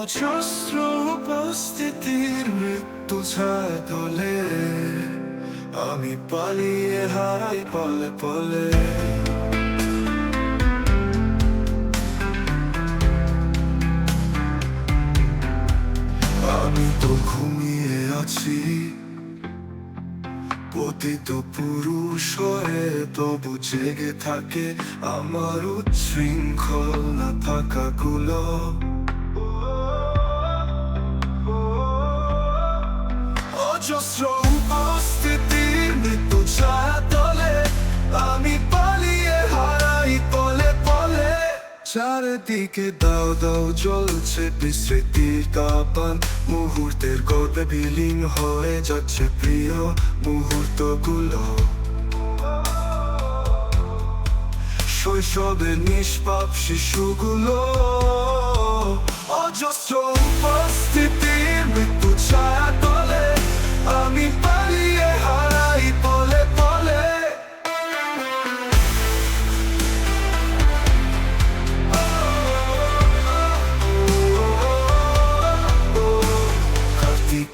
অজস্র উপস্থিতির মৃত্যু ছায় তোলে আমি পালিয়ে হারাই পলে পলে। আমি তো ঘুমিয়ে আছি। পতিত পুরুষ হয়ে তবু জেগে থাকে। আমার উচ্ছৃঙ্খল না থাকাগুলো অজস্র দাও দাও জ্বলছে বিস্মৃতির কাপান। মুহূর্তের গর্বে বিলীন হয়ে যাচ্ছে প্রিয় মুহূর্তগুলো। শৈশবের নিষ্পাপ শিশুগুলো, অজস্র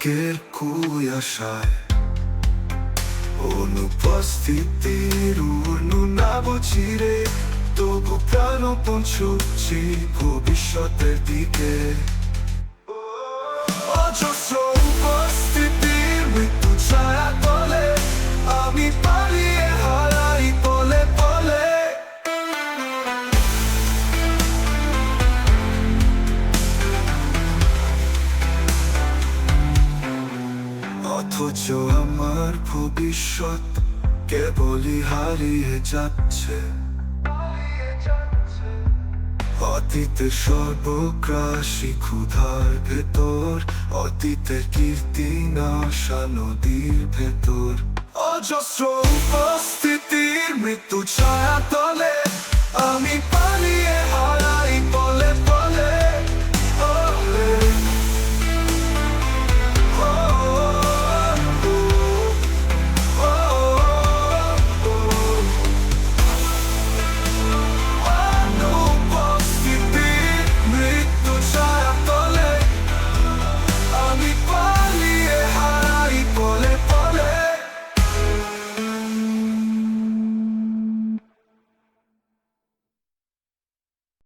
কার্তিকের কুয়াশায় অনুপস্থিতির উর্নু না বুঝিরে তবু প্রাণপণ ছুটছি ভবিষ্যতের দিকে অজস্র অথচ আমার ভবিষ্যৎ কেবলই হারিয়ে যাচ্ছে। অতীতের সর্বগ্রাসী ক্ষুধার ভেতর, অতীতের কীর্তি নাশা নদীর ভেতর। অজস্র উপস্থিতির মৃত্যু ছায়া তলে